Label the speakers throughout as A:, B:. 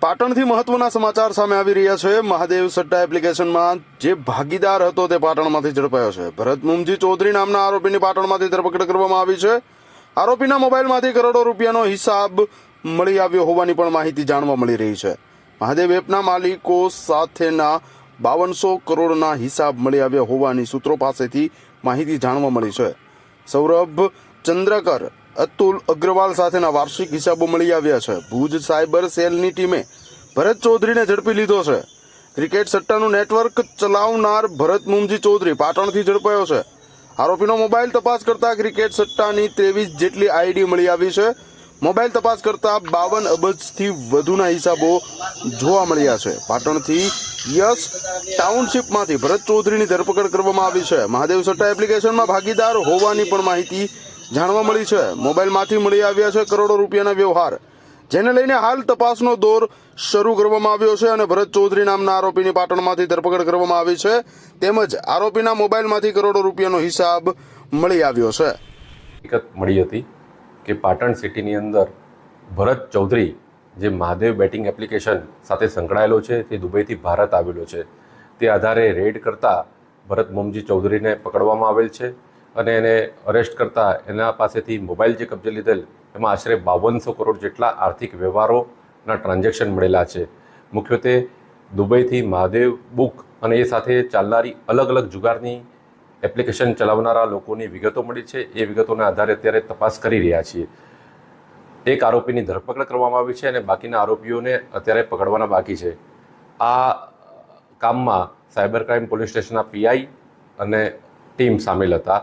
A: પાટણથી મહત્વના સમાચાર સામે આવી રહ્યા છે. મહાદેવ સટ્ટા એપ્લિકેશનમાં જે ભાગીદાર હતો તે પાટણમાંથી ઝડપાયો છે. ભરત મુમજી ચૌધરી નામના આરોપીની પાટણમાંથી ધરપકડ કરવામાં આવી છે. આરોપીના મોબાઈલમાંથી કરોડો રૂપિયાનો હિસાબ મળી આવ્યો હોવાની પણ માહિતી જાણવા મળી રહી છે. મહાદેવ એપના માલિકો સાથેના બાવનસો કરોડના હિસાબ મળી આવ્યા હોવાની સૂત્રો પાસેથી માહિતી જાણવા મળી છે. સૌરભ ચંદ્રકર અતુલ અગ્રવાલ સાથેના વાર્ષિક હિસાબો મળી આવ્યા છે. ભુજ સાયબર સેલની ટીમે ભરત ચૌધરીને ઝડપી લીધો છે. ક્રિકેટ સટ્ટાનું નેટવર્ક ચલાવનાર ભરત મુમજી ચૌધરી પાટણથી ઝડપાયો છે. આરોપીનો મોબાઈલ તપાસ કરતા ક્રિકેટ સટ્ટાની ત્રેવીસ જેટલી આઈડી મળી આવી છે. મોબાઈલ તપાસ કરતા બાવન અબજથી વધુના હિસાબો જોવા મળ્યા છે. પાટણથી યસ ટાઉનશીપમાંથી ભરત ચૌધરીની ધરપકડ કરવામાં આવી છે. મહાદેવ સટ્ટા એપ્લિકેશનમાં ભાગીદાર હોવાની પણ માહિતી જાણવા મળી છે. મોબાઈલમાંથી મળી આવ્યા છે કરોડો રૂપિયાના વ્યવહાર. જેને લઈને હાલ તપાસનો દોર શરૂ કરવામાં આવ્યો છે અને ભરત ચૌધરી નામના આરોપીની પાટણમાંથી ધરપકડ કરવામાં આવી છે. તેમજ આરોપીના મોબાઈલમાંથી કરોડો રૂપિયાનો હિસાબ મળી આવ્યો છે.
B: હકીકત મળી હતી કે પાટણ સિટીની અંદર ભરત ચૌધરી જે મહાદેવ બેટિંગ એપ્લિકેશન સાથે સંકળાયેલો છે, તે દુબઈથી ભારત આવેલો છે. તે આધારે રેડ કરતા ભરત મોમજી ચૌધરીને પકડવામાં આવેલ છે. અને એને અરેસ્ટ કરતા એના પાસેથી મોબાઈલ જે કબજે લીધેલ, એમાં આશરે બાવનસો કરોડ જેટલા આર્થિક વ્યવહારોના ટ્રાન્ઝેક્શન મળેલા છે. મુખ્યત્વે દુબઈથી મહાદેવ બુક અને એ સાથે ચાલનારી અલગ અલગ જુગારની એપ્લિકેશન ચલાવનારા લોકોની વિગતો મળી છે. એ વિગતોના આધારે અત્યારે તપાસ કરી રહ્યા છીએ. એક આરોપીની ધરપકડ કરવામાં આવી છે અને બાકીના આરોપીઓને અત્યારે પકડવાના બાકી છે. આ કામમાં સાયબર ક્રાઇમ પોલીસ સ્ટેશનના પીઆઈ અને ટીમ સામેલ હતા.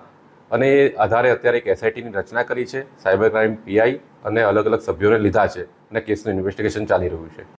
B: અને એ આધારે અત્યારે એક એસઆઈટીની રચના કરી છે સાયબર ક્રાઇમ પીઆઈ અને અલગ અલગ સભ્યોને લીધા છે અને કેસનું ઇન્વેસ્ટિગેશન ચાલી રહ્યું છે.